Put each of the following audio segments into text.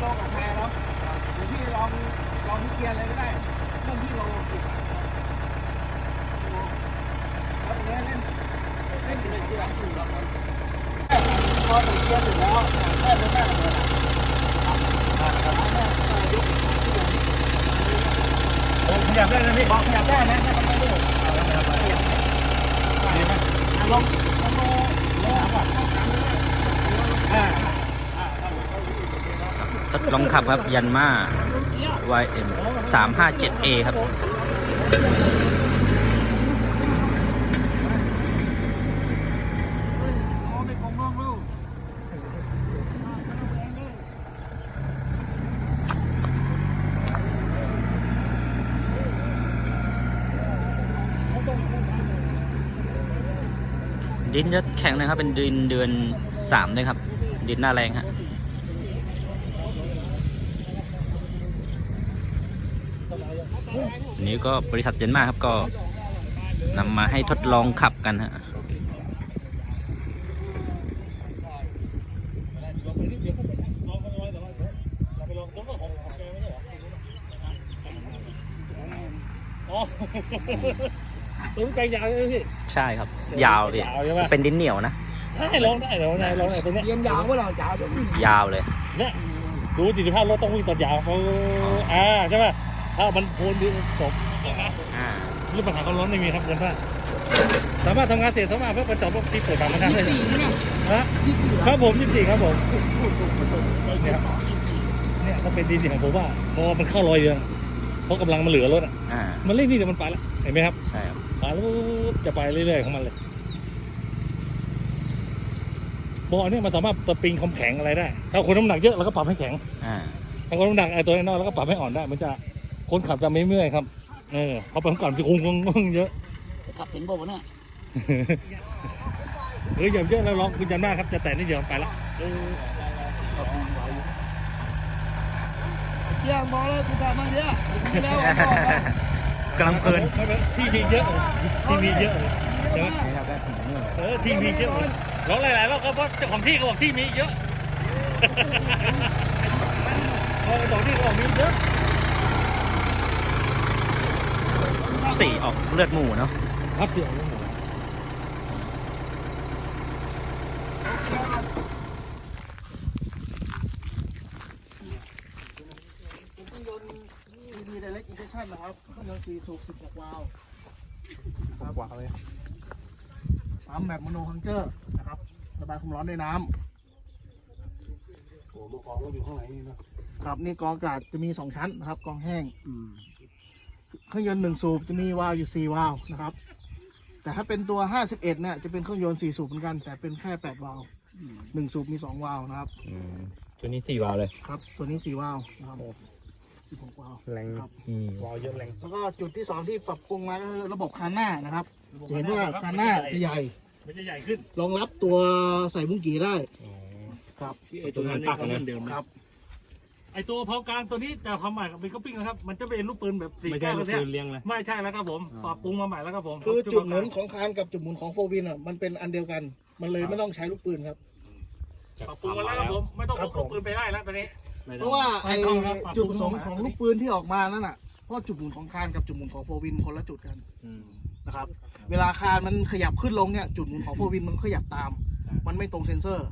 โลกับแพรเราะเดี๋ยวพี่ลองลองที่เกียร์เลยก็ได้เริ่มที่โลกิบแล้วตรงนี้เล่นเล่นถึงที่หลังถึงหรอกครับพอถึงเกียร์ถึงแล้วแม่ไม่แม่ระเบิดพยายามได้นะพี่บพยายามได้นะ ลองขับครับยันมา YM 357A ครับ ดินจะแข็งนะครับ เป็นดินเดือนสามเลยครับ ดินหน้าแรงฮะ อันนี้ก็บริษัทเจนมาครับก็นำมาให้ทดลองขับกันฮะอ๋อตุ้งใจยาวเลยพี่ ใช่ครับ ยาวดิยาวใช่ไหมเป็นดินเหนียวนะได้ลองได้ลองได้ลองได้ตรงเนี้ยเยียนยาวว่าเรายาวจะวิ่งยาวเลย เนี่ย ดูประสิทธิภาพรถต้องวิ่งตอนยาวเขาอ่าใช่ไหม ถ้ามันโพนดีจบนะอ่าเรื่องปัญหาความร้อนไม่มีครับเงินผ้าสามารถทำงานเสร็จสามารถเพื่อประจอบพวกที่เปิดทางมันได้เลยฮะครับผมยี่สิบสี่ครับผมเนี่ยครับเนี่ยถ้าเป็นดีสิของผมว่าพอมันเข้ารอยเดือนเพราะกำลังมันเหลือรถอะอ่ามันเร่งนี่เดี๋ยวมันไปแล้วเห็นไหมครับใช่ครับไปแล้วปุ๊บจะไปเรื่อยๆของมันเลยบอลเนี่ยมันสามารถสปริงความแข็งอะไรได้ ถ้าคนน้ำหนักเยอะเราก็ปรับให้แข็งอ่าถ้าคนน้ำหนักไอ้ตัวน้อยๆเราก็ปรับให้อ่อนได้ มันจะ คนขับจะไม่เมื่อยครับ เออเขาไปก่อนจะคงคงเยอะ ขับถึงบ่วเนี่ยเอออย่าเยอะแล้วร้องคุณยันมากครับ จะแตะนิดเดียวไปละเออเกียร์มอเลยคุณแบบมันเยอะแล้วกำลังเพลินไม่เป็นที่มีเยอะที่มีเยอะใช่ไหมเออที่มีเยอะร้องหลายๆรอบก็เพราะเจ้าของที่เขาบอกที่มีเยอะพอเจ้าของที่เขาบอกมีเยอะ สีออกเลือดหมูเนาะครับเสียงเป็นเครื่องยนต์ DD Direct Injection นะครับเครื่องยนต์สี่สูบ16วาล์วครับวาล์วเลยปั๊มแบบโมโนฮังเจอร์นะครับระบายความร้อนด้วยน้ำโอ้โหกองก็อยู่ข้างในนี่นะครับนี่กองอากาศจะมี2ชั้นนะครับ กองแห้ง เครื่องยนต์หนึ่งสูบจะมีวาล์วอยู่4วาล์วนะครับ แต่ถ้าเป็นตัว51เนี่ยจะเป็นเครื่องยนต์4สูบเหมือนกัน แต่เป็นแค่8วาล์วหนึ่งสูบมี2วาล์วนะครับตัวนี้สี่วาล์วเลยครับ ตัวนี้4วาล์วนะครับ16วาล์วแรงครับวาวเยอะแรงแล้วก็จุดที่สองที่ปรับปรุงมาก็คือระบบคานหน้านะครับจะเห็นว่าคานหน้าจะใหญ่มันจะใหญ่ขึ้นรองรับตัวใส่บุ้งกี่ได้ครับ ไอตัวนั้นตักนั้นเดิมครับ ไอตัวเผากลางตัวนี้จะทำใหม่เป็นคัพปิ้งนะครับ มันจะเป็นลูกปืนแบบสี่ไม่เก้าใช่ลูกเนี่ยปืนเลี้ยงเลย ไม่ใช่แล้วครับผมปรับปรุงมาใหม่แล้วครับผมคือจุดหมุนของคานกับจุดหมุนของโฟวินอะมันเป็นอันเดียวกัน มันเลยไม่ต้องใช้ลูกปืนครับ ปรับปรุงมาแล้วครับผมไม่ต้องพกลูกปืนไปได้แล้วตอนนี้ เพราะว่าไอ้ไม่ต้องครับปรับปรุงจุดประสงค์ของลูกปืนที่ออกมานั่นน่ะเพราะจุดหมุนของคานกับจุดหมุนของโฟวินคนละจุดกันนะครับ เวลาคานมันขยับขึ้นลงเนี่ยจุดหมุนของโฟวินมันขยับตามมันไม่ตรงเซนเซอร์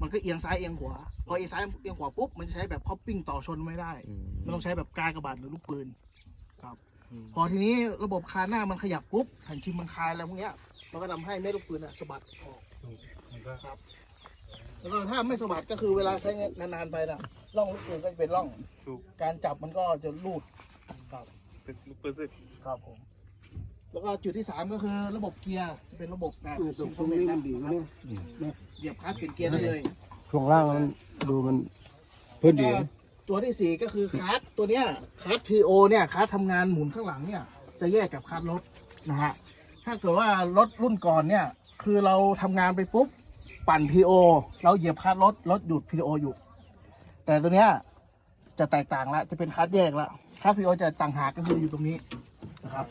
มันก็เอียงซ้ายเอียงขวา พอเอียงซ้ายเอียงขวาปุ๊บมันจะใช้แบบคอปปิ้งต่อชนไม่ได้ มันต้องใช้แบบกากระบาดหรือลูกปืนครับ พอทีนี้ระบบคานหน้ามันขยับปุ๊บแผ่นชิมมันคลายอะไรพวกเนี้ยมันก็ทำให้เม็ดลูกปืนอะสะบัดออกครับ แล้วก็ถ้าไม่สะบัดก็คือเวลาใช้นานๆไปนะร่องลูกปืนก็จะเป็นร่องการจับมันก็จะรูดครับลูกปืนสึกครับผม แล้วก็จุดที่สามก็คือระบบเกียร์จะเป็นระบบแบบซิมโฟเมตนะเหยียบคลัตช์เปลี่ยนเกียร์ได้เลย ช่วงล่างมัน ดูมันพื้นดีก็ตัวที่สี่ก็คือคลัตช์ตัวเนี้ยคลัตพีโอเนี่ยคลัตช์ทำงานหมุนข้างหลังเนี่ย จะแยกกับคลัตช์รถนะฮะถ้าเกิดว่ารถรุ่นก่อนเนี่ยคือเราทำงานไปปุ๊บปั่นพีโอเราเหยียบคลัตช์รถรถหยุดพีโอหยุดแต่ตัวเนี้ยจะแตกต่างละจะเป็นคลัตช์แยกละคลัตช์พีโอจะต่างหากก็คืออยู่ตรงนี้นะครับ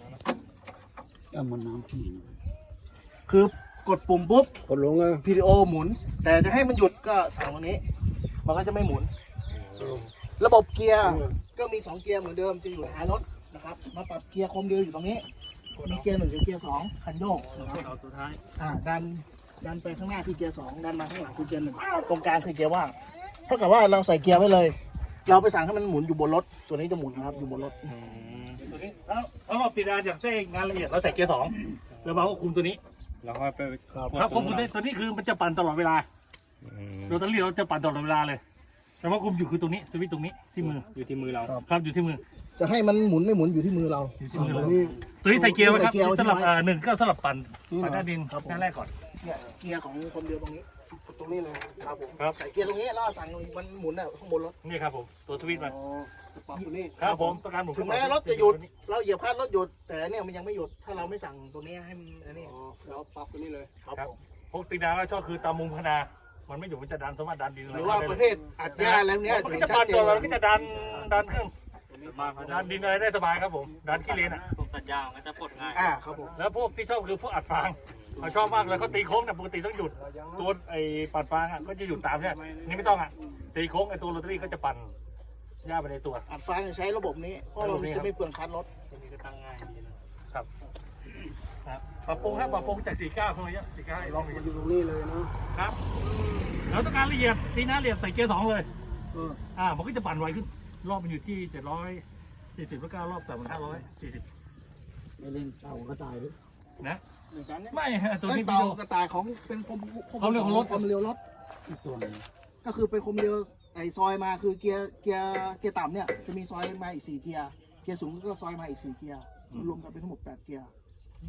เอามันน้ำที่คือกดปุ่มปุ๊บ กดลงอะพีดีโอหมุน แต่จะให้มันหยุดก็สั่งตรงนี้ มันก็จะไม่หมุน ระบบเกียร์ก็มี2เกียร์เหมือนเดิมจะอยู่ท้ายรถนะครับ มาปรับเกียร์คมเดียวอยู่ตรงนี้ มีเกียร์หนึ่งกับเกียร์สองคันโยกนะครับเอาตัวท้ายอ่าดันดันไปข้างหน้าคือเกียร์สองดันมาข้างหลังคือเกียร์หนึ่งตรงกลางคือเกียร์ว่างเท่ากับว่าเราใส่เกียร์ไว้เลย เราไปสั่งให้มันหมุนอยู่บนรถ ตัวนี้จะหมุนนะครับอยู่บนรถแล้วแล้วเราติดงานจากเต้งานละเอียดเราใส่เกียร์สองแล้วเราก็คุมตัวนี้แล้วก็ไปครับควบคุมตัวนี้ตัวนี้คือมันจะปั่นตลอดเวลา โรตารี่เราจะปั่นตลอดเวลาเลย แต่ว่าคุมอยู่คือตรงนี้สวิตช์ตรงนี้ที่มืออยู่ที่มือเรา ครับอยู่ที่มือ จะให้มันหมุนไม่หมุนอยู่ที่มือเราอยู่ที่มือตัวเรา นี้ตัวนี้ใส่เกียร์ไว้ครับใส่เกียร์ไว้สำหรับใช่ไหมอ่าหนึ่งก็สำหรับปั่นปั่นหน้าดินครับผม หน้าแรกก่อน เนี่ยเกียร์ของคนเดียวตรงนี้ ตรงนี้เลยครับผมครับ ใส่เกียร์ตรงนี้แล้วสั่งมันหมุนอะข้างบนรถนี่ครับผมตัวสวิตช์มันปรับตัวนี้ครับผมต้องการหมุนถึงแม้รถจะหยุดเราเหยียบคลัดรถหยุดแต่เนี่ยมันยังไม่หยุดถ้าเราไม่สั่งตัวนี้ให้มันอันนี้อ๋อแล้วปรับตัวนี้เลยครับครับผมพวกตีนาก็ชอบคือตามมุมพนา มันไม่อยู่มันจะดันสามารถดันดินหรือว่าประเภทอัดหญ้าอะไรพวกเนี้ยมันถึก็งจะชัปั่ดนเจตัวนเราเลยก็จะดันดันเครื่องดันดินอะไรได้สบายครับผมดันขี้เลนอะตัดยางก็จะปลดง่ายอ่าครับผมแล้วพวกที่ชอบคือพวกอัดฟางเขาชอบมากเลยเขาตีโค้งแต่ปกติต้องหยุดตัวไอ้ปั่นฟางอะก็จะหยุดตามเนี่ยนี่ไม่ต้องอะตีโค้งไอ้ตัวโรตารี่ก็จะปั่นหญ้าไปในตัวอัดฟางใช้ระบบนี้เพราะมันจะไม่เปลืองคันรถตัวนี้ก็ตั้งง่ายดีนะครับ ครับปรับปรุงครับปรับปรุงจาก49เข้ามาเยอะ49ลองดูอยู่ตรงนี้เลยเนาะครับแล้วต้องการละเอียดตีหน้าละเอียดใส่เกียร์สองเลยเอออ่ามันก็จะปั่นไวขึ้น รอบมันอยู่ที่740แล้วก็รอบแต่มัน540ไม่เล่นเต่ากระต่ายด้วยนะไม่ฮะตัวไอ้นี้เต่าพี่โยกระต่ายของเป็นคมความเร็วของรถ ความเร็วรถ อีกตัวหนึงก็คือเป็นคมเร็วไอ้ซอยมาคือเกียร์เกียร์เกียร์ต่ำเนี่ยจะมีซอยมาอีกสี่เกียร์เกียร์สูงก็ซอยมาอีกสี่เกียร์รวมกันเป็นทั้งหมดแปดเกียร์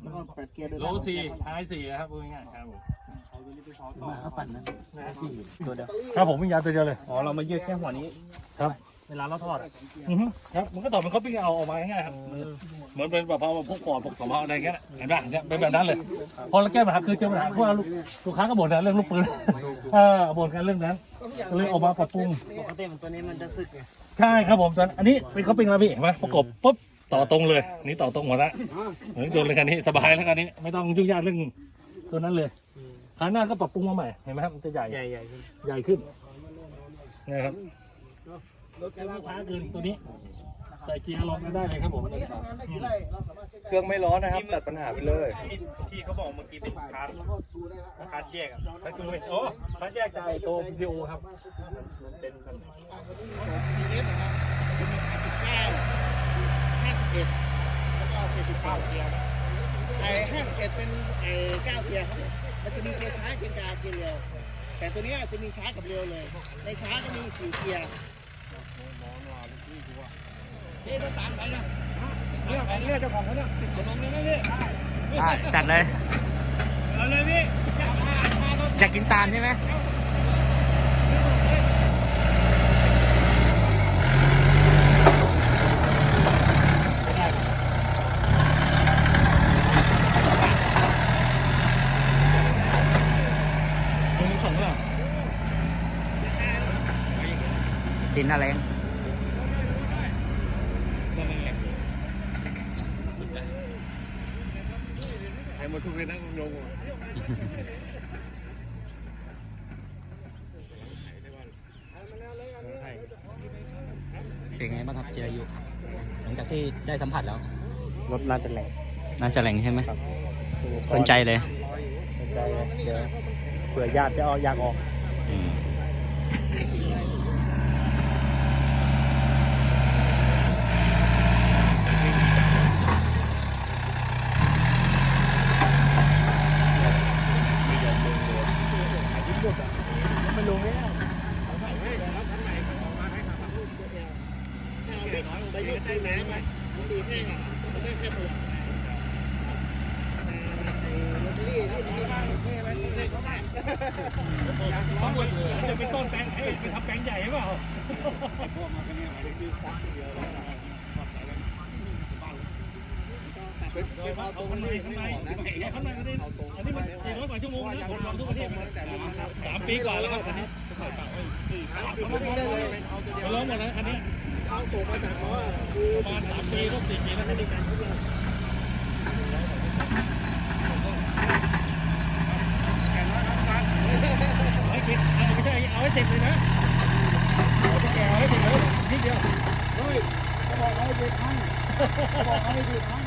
แล้วก็แปดเกียร์เดินโลทางสี่ไฮสี่ครับพูดง่ายๆครับผมมาเขาปั่นนะตัวเดียวครับผมวิ่งยาวตัวเดียวเลยอ๋อเรามายืดแค่หัวนี้ครับ เวลาเราทอดอะอือฮึครับมันก็ต่อมันเขาปิ้งเอาออกมาง่ายๆครับเหมือนเป็นแบบเอาพวกปอดพวกสมภาอะไรเงี้ยเห็นป่ะเนี่ยเป็นแบบนั้นเลย พอเราแก้ปัญหาคือเจอปัญหาเพราะว่าลูกลูกค้าก็บ่นนะเรื่องลูกปืนเออบ่นกันเรื่องนั้นก็เลยออกมาปรับปรุงปกติมันตัวนี้มันจะสึกไงใช่ครับผมตอนอันนี้เป็นเขาเป็นระเบียบไหมประกบปุ๊บ ต่อตรงเลยอันนี่ต่อตรงหมดละเหมือนโดนเลยคันนี้สบายแล้วคันนี้ ไม่ต้องยุ่งยากเรื่องตัวนั้นเลยครั้งหน้าก็ปรับปรุงมาใหม่เห็นไหมครับมันจะใหญ่ใหญ่ใหญ่ขึ้นใหญ่ขึ้นนะครับรถแค่ช้าเกินตัวนี้ใส่เกียร์ลงก็ได้เลยครับผมเครื่องไม่ร้อนนะครับ ตัดปัญหาไปเลยที่เขาบอกเมื่อกี้เป็นคาร์คาร์แยกอะนั่นคือโอ้คันแยกจากไอ้ตัววิดีโอครับห้าสิบ เอ็ดแล้วก็เจ็ดสิบเก้าเกียร์นะไอ้ห้าสิบเอ็ดเป็นไอ้เก้าเกียร์ครับมันจะมีเกียร์ช้าเกียร์กลางเกียร์เร็วแต่ตัวเนี้ยจะมีช้ากับเร็วเลย ในช้าก็มีสี่เกียร์จัดเลยอยากกินตาลใช่ไหม ตรงนี้ส่งแล้ว ดินอะไรงใครมาทุกเลยนะลงเป็นไงบ้างครับเจอายุหลังจากที่ได้สัมผัสแล้ว รถน่าจะแรงน่าจะแหล่งใช่ไหมสนใจเลยสนใจเลยเดี๋ยวเผื่อญาติจะเอาอยากออกอืม จะเป็นต้นแบงให้เป็นทำแบงใหญ่หรือเปล่าพวกมันก็เนี่ยเด็กดื้อปากเดียวแล้วเป็นเอาตรงนี้ข้างในข้างในก็ได้อันนี้มันสี่ร้อยกว่าชั่วโมงนะคนลองทุกประเทศมาสามปีกว่าแล้วครับอันนี้ใส่ปากไว้สี่สามปีได้เลยมาลองหมดแล้วอันนี้เอาส่งมาจากเขาอะคือประมาณสามปีก็สี่ปีแล้วไม่มีการทุบเลย เจ็บเลยนะเอาตุ๊กแกไว้เฉยนิดเดียว เฮ้ยขบอกให้เจ็บให้เขบอกให้เจ็บให้